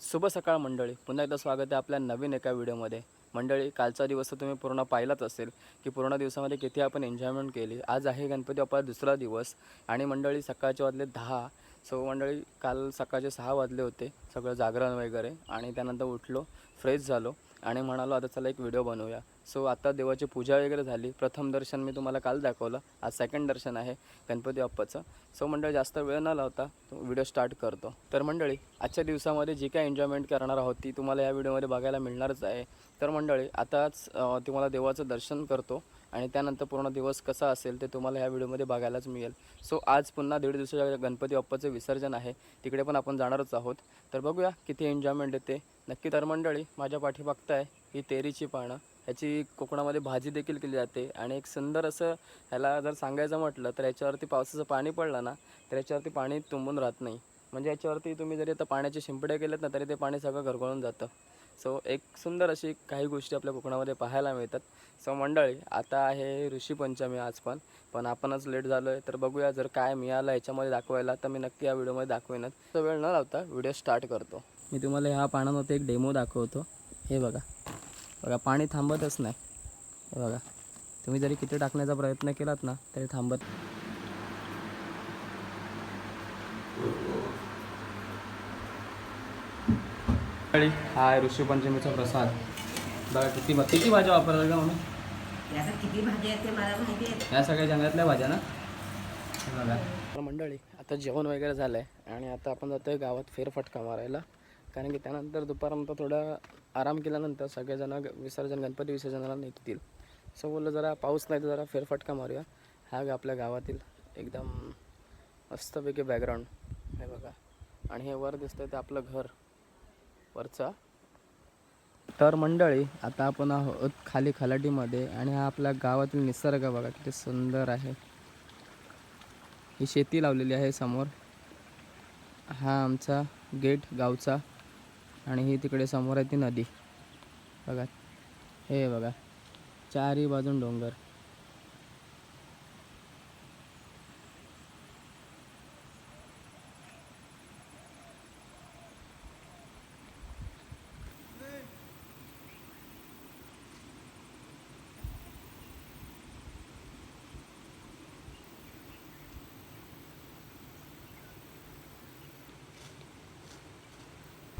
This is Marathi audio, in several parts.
शुभ सकाळ मंडळी. पुन्हा एकदा स्वागत आहे आपल्या नवीन एका व्हिडिओमध्ये. मंडळी कालचा दिवस तर तुम्ही पूर्ण पाहिलाच असेल की पूर्ण दिवसामध्ये किती आपण एन्जॉयमेंट केली. आज आहे गणपती बाप्पा दुसरा दिवस आणि मंडळी सकाळचे वाजले दहा. सो मंडळी काल सकाळचे सहा वाजले होते. सगळं जागरण वगैरे आणि त्यानंतर उठलो फ्रेश झालो आणि म्हणालो आता चला एक व्हिडिओ बनवूया. सो आता देवाची पूजा वगैरे झाली. प्रथम दर्शन मी तुम्हाला काल दाखवलं. आज सेकंड दर्शन आहे गणपती बाप्पाचं. सो मंडळी जास्त वेळ न लावता तो व्हिडिओ स्टार्ट करतो. तर मंडळी आजच्या दिवसामध्ये जी काय एन्जॉयमेंट करणार आहोत ती तुम्हाला या व्हिडिओमध्ये बघायला मिळणारच आहे. तर मंडळी आताच तुम्हाला देवाचं दर्शन करतो आणि त्यानंतर पूर्ण दिवस कसा असेल ते तुम्हाला ह्या व्हिडिओमध्ये बघायलाच मिळेल. सो आज पुन्हा दीड दिवसाच्या गणपती बाप्पाचं विसर्जन आहे. तिकडे पण आपण जाणारच आहोत. तर बघूया किती एन्जॉयमेंट येते. नक्की तर मंडळी माझ्या पाठी बघताय ही तेरीची पानं. ह्याची कोकणामध्ये भाजी देखील केली जाते. आणि एक सुंदर असं ह्याला जर सांगायचं म्हटलं तर याच्यावरती पावसाचं पाणी पडलं ना तर याच्यावरती पाणी तुंबून राहत नाही. म्हणजे याच्यावरती तुम्ही जरी आता पाण्याचे शिंपडे केलेत ना तरी ते पाणी सगळं घरगळून जातं. सो एक सुंदर अशी काही गोष्टी आपल्या कोकणामध्ये पाहायला मिळतात. सो मंडळी आता आहे ऋषीपंचमी आज पण पण आपणच लेट झालो आहे तर बघूया जर काय मिळालं याच्यामध्ये दाखवायला तर मी नक्की या व्हिडिओमध्ये दाखवेनच तर वेळ न लावता व्हिडिओ स्टार्ट करतो. मी तुम्हाला ह्या पानामध्ये एक डेमो दाखवतो. हे बघा. बघा पाणी थांबतच नाही. हे बघा तुम्ही जरी किती टाकण्याचा प्रयत्न केलात ना तरी थांबत हा आहे ऋषीपंचमीचा प्रसाद. बघा किती किती भाज्या वापरतात का मम्मी याच्यात किती भाज्या आहेत ते मला माहिती आहे. या सगळ्या जंगलातल्या भाज्या ना? बघा. मंडळी आता जेवण वगैरे झालं आहे आणि आता आपण जातो आहे गावात फेरफटका मारायला. कारण की त्यानंतर दुपारनंतर थोडा आराम केल्यानंतर सगळेजण विसर्जन गणपती विसर्जनाला निघतील. सो बोललं जरा पाऊस नाही तर जरा फेरफटका मारूया. हा आपल्या गावातील एकदम मस्तपैकी बॅकग्राऊंड हे बघा. आणि हे वर दिसतंय ते आपलं घर. वरचा. तर मंडळी आता आपण आहोत खाली खलाटीमध्ये आणि हा आपल्या गावातील निसर्ग बघा किती सुंदर आहे. ही शेती लावलेली आहे समोर. हा आमचा गेट गावचा. आणि ही तिकडे समोर आहे ती नदी. बघा. हे बघा. चारही बाजून डोंगर.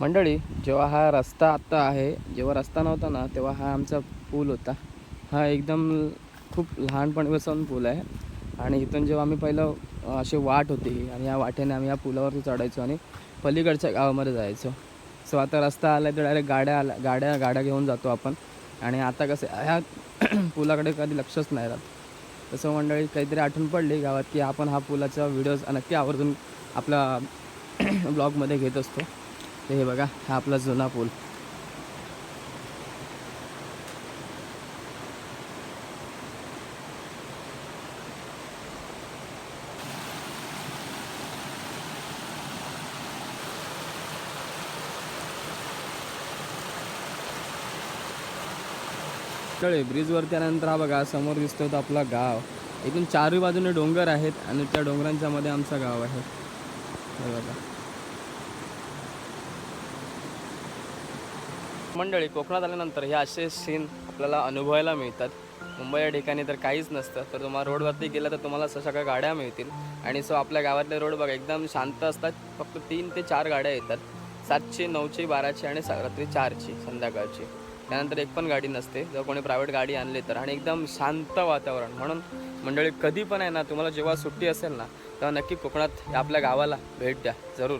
मंडळी जेव्हा हा रस्ता आत्ता आहे जेव्हा रस्ता नव्हता ना तेव्हा हा आमचा पूल होता. हा एकदम खूप लहानपणीपासून पूल आहे. आणि इथून जेव्हा आम्ही पहिलं अशी वाट होती आणि या वाटेने आम्ही या पुलावरती चढायचो आणि पलीकडच्या गावामध्ये जायचो. सो आता रस्ता आला तर डायरेक्ट गाड्या आल्या गाड्या गाड्या घेऊन जातो आपण. आणि आता कसं ह्या पुलाकडे कधी लक्षच नाही राहत. तसं मंडळी काहीतरी आठवण पडली गावात की आपण हा पुलाचा व्हिडिओ नक्की आवर्जून आपला ब्लॉगमध्ये घेत असतो. तर हे बघा हा आपला जुना पूल. कळे ब्रिजवर त्यानंतर हा बघा समोर दिसतो तो आपला गाव. इथून चारही बाजूने डोंगर आहेत आणि त्या डोंगरांच्या मध्ये आमचं गाव आहे. हे बघा. मंडळी कोकणात आल्यानंतर हे असे सीन आपल्याला अनुभवायला मिळतात. मुंबई या ठिकाणी तर काहीच नसतं. तर तुम्हाला रोडवरती गेलं तर तुम्हाला सगळ्या गाड्या मिळतील. आणि सो आपल्या गावातले रोड बघा एकदम शांत असतात. फक्त तीन ते चार गाड्या येतात. सातशे नऊशे बाराशे आणि रात्री चारची संध्याकाळची. त्यानंतर एक पण गाडी नसते. जर कोणी प्रायव्हेट गाडी आणली तर. आणि एकदम शांत वातावरण. म्हणून मंडळी कधी पण आहे ना तुम्हाला जेव्हा सुट्टी असेल ना तेव्हा नक्की कोकणात आपल्या गावाला भेट द्या. जरूर.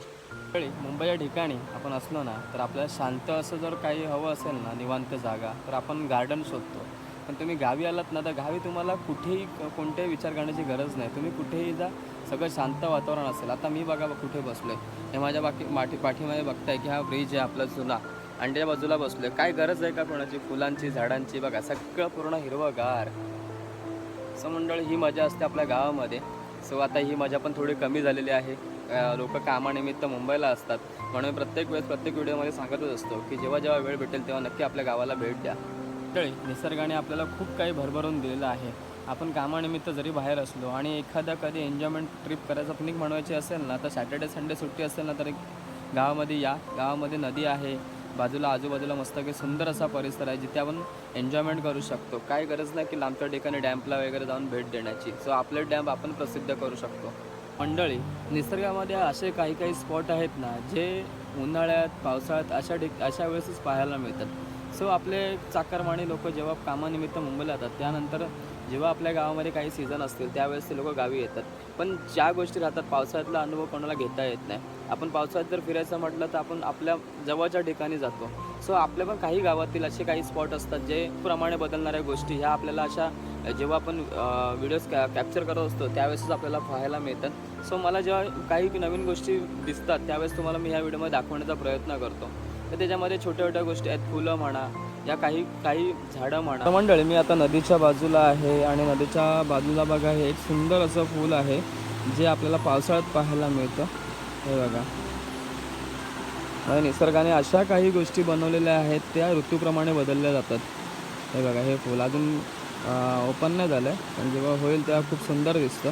वेळी मुंबई या ठिकाणी आपण असलो ना तर आपल्याला शांत असं जर काही हवं असेल ना निवांत जागा तर आपण गार्डन शोधतो. पण तुम्ही गावी आलात ना तर गावी तुम्हाला कुठेही कोणतेही कोणत्याही विचार करण्याची गरज नाही. तुम्ही कुठेही जा सगळं शांत वातावरण असेल. आता मी बघा कुठे बसलो आहे हे माझ्या बाकी माठी पाठीमध्ये बघताय की हा ब्रिज आहे आपला जुना. आणि त्या बाजूला बसलो आहे काय गरज आहे का कोणाची? फुलांची झाडांची? बघा सगळं पूर्ण हिरवंगार. सो मंडळ ही मजा असते आपल्या गावामध्ये. सो आता ही मजा पण थोडी कमी झालेली आहे. लोक कामानिमित्त मुंबईला असतात. म्हणून प्रत्येक वेळेस प्रत्येक व्हिडिओमध्ये सांगतच असतो की जेव्हा जेव्हा वेळ भेटेल तेव्हा नक्की आपल्या गावाला भेट द्या. तळी निसर्गाने आपल्याला खूप काही भरभरून दिलेलं आहे. आपण कामानिमित्त जरी बाहेर असलो आणि एखादा कधी एन्जॉयमेंट ट्रिप करायचा पिकनिक म्हणवायची असेल ना तर सॅटर्डे संडे सुट्टी असेल ना तर गावामध्ये या. गावामध्ये नदी आहे. बाजूला आजूबाजूला मस्त काही सुंदर असा परिसर आहे जिथे आपण एन्जॉयमेंट करू शकतो. काय गरज नाही की लांबच्या ठिकाणी डॅम्पला वगैरे जाऊन भेट देण्याची. सो आपले डॅम्प आपण प्रसिद्ध करू शकतो. मंडळी निसर्गामध्ये असे काही काही स्पॉट आहेत ना जे उन्हाळ्यात पावसाळ्यात अशा ठिक अशा वेळेसच पाहायला मिळतात. सो आपले चाकरमाणी लोक जेव्हा कामानिमित्त मुंबईला येतात त्यानंतर जेव्हा आपल्या गावामध्ये काही सीझन असतील त्यावेळेस ते लोक गावी येतात. पण ज्या गोष्टी राहतात पावसाळ्यातला अनुभव कोणाला घेता येत नाही. आपण पावसाळ्यात जर फिरायचं म्हटलं तर आपण आपल्या जवळच्या ठिकाणी जातो. सो आपल्या पण काही गावातील असे काही स्पॉट असतात जे प्रमाणे बदलणाऱ्या गोष्टी ह्या आपल्याला अशा जेव्हा आपण व्हिडिओज कॅ कॅप्चर करत असतो त्यावेळेसच आपल्याला पाहायला मिळतात. सो मला जेव्हा काही नवीन गोष्टी दिसतात त्यावेळेस तुम्हाला मी ह्या व्हिडिओमध्ये दाखवण्याचा प्रयत्न करतो. तर त्याच्यामध्ये छोट्या छोट्या गोष्टी आहेत फुलं म्हणा या काही काही झाडं म्हणा. मंडळी मी आता नदीच्या बाजूला आहे आणि नदीच्या बाजूला बघा हे एक सुंदर असं फूल आहे जे आपल्याला पावसाळ्यात पाहायला मिळतं. हे बघा. आणि निसर्गाने अशा काही गोष्टी बनवलेल्या आहेत त्या ऋतूप्रमाणे बदलल्या जातात. हे बघा हे फूल अजून ओपन नाही झालं आहे पण जेव्हा होईल तेव्हा खूप सुंदर दिसतं.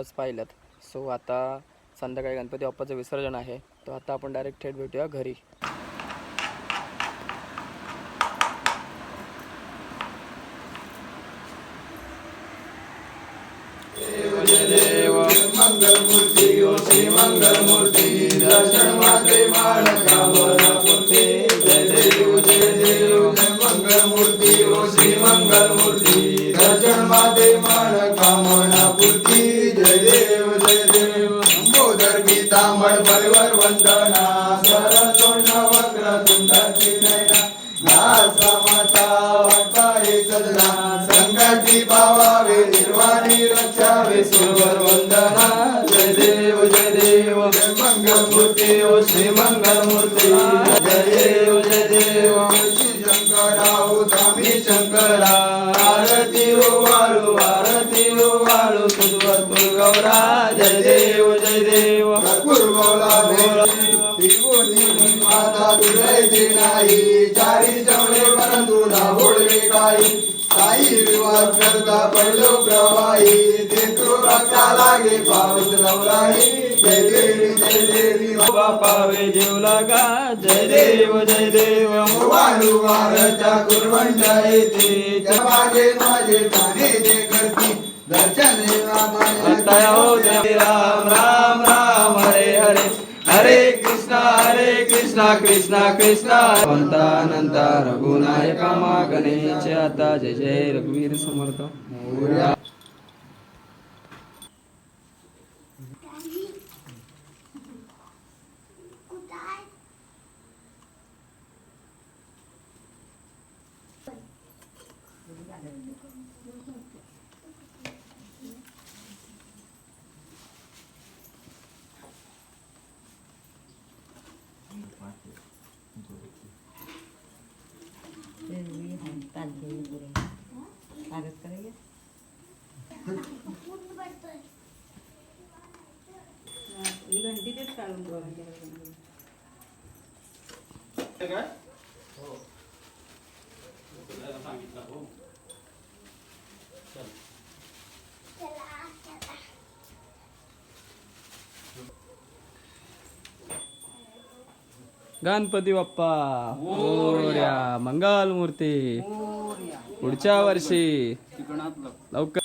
दिवस व्हिडिओज सो आता संध्याकाळी गणपती बाप्पाचं विसर्जन आहे. तो आता आपण डायरेक्ट थेट भेटूया घरी. मंगलमूर्ती. जय देव जय मंगलमूर्ती ओ श्री मंगलमूर्ती. जय देव जय देव. श्री शंकरा स्वामी शंकरा. आरती ओ वाळू आरती ओ वाळू तुझवर गौरा. जय देव जय देव. गुरुगोला भोला माता तुझे नाही चारी चवणे परंतु ना बोलवे काही विवाद करता पडलो प्रवाही. ते तू भक्ता लागे पाऊस नवराही. जय देवी जय देवी बापावे जेवला गा जय देव जय देव. वाळू वारच्या कुरवंटा येते. मागे माझे पाणी जे करती. दर्शन हो राम राम राम. हरे हरे. हरे कृष्णा हरे कृष्णा कृष्णा कृष्णा. म्हणता अनंता रघुनायका मागणे आता जय जय रघुवीर समर्थ. ही घंटी तेच काढून ठेवायची. गणपती बाप्पा मोरया. मंगल मूर्ती पुढच्या वर्षी लवकर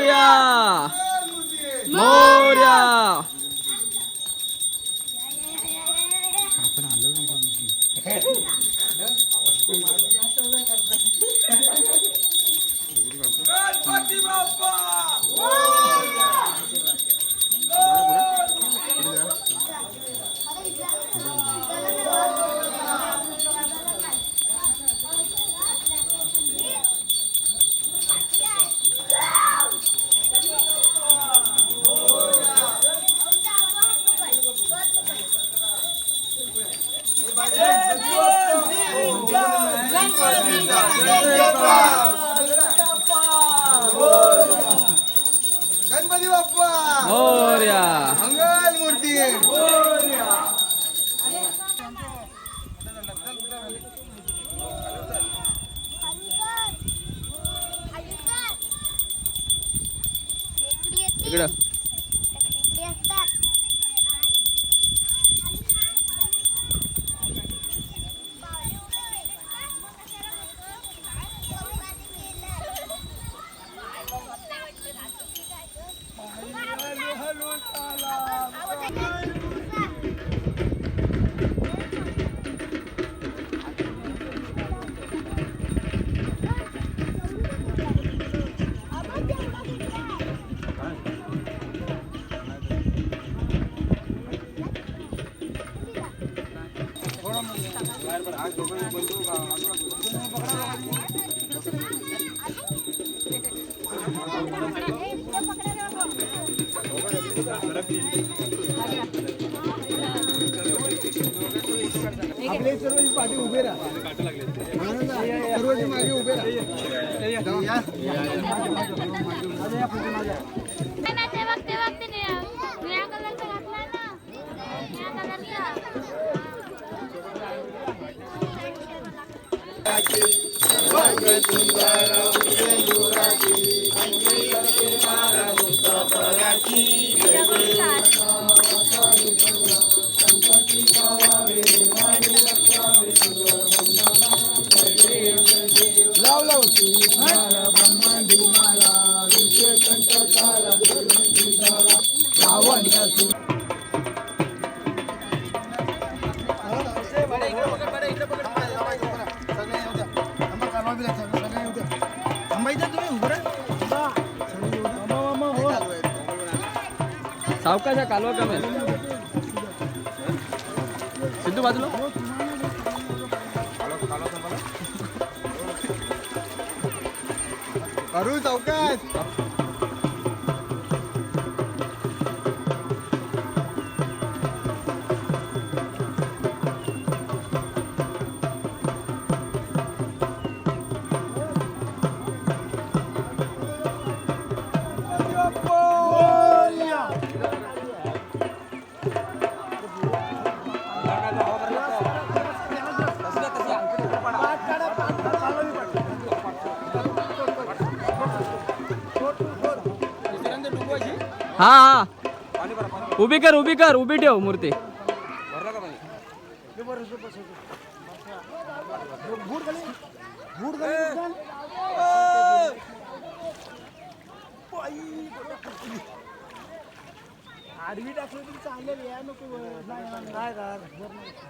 मोरया मोरया इकडं आपले पाठी उभे राहा. सर्वची मागे उभे राहा. लाव ब्रह्मांडी माला विषय काला रावण सावकाशा कालवा कमी सिद्धू बाजूला. करू चौकात हा हा. उभी कर उभी कर उभी ठेव मूर्ती.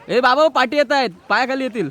ए बाबा पाठी येत आहेत. पायाखाली येतील.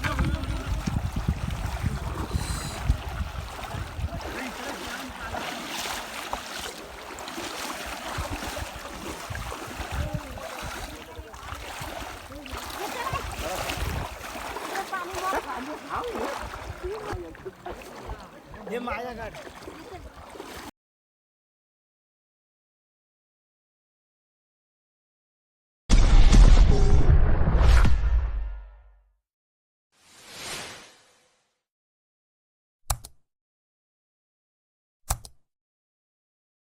गाड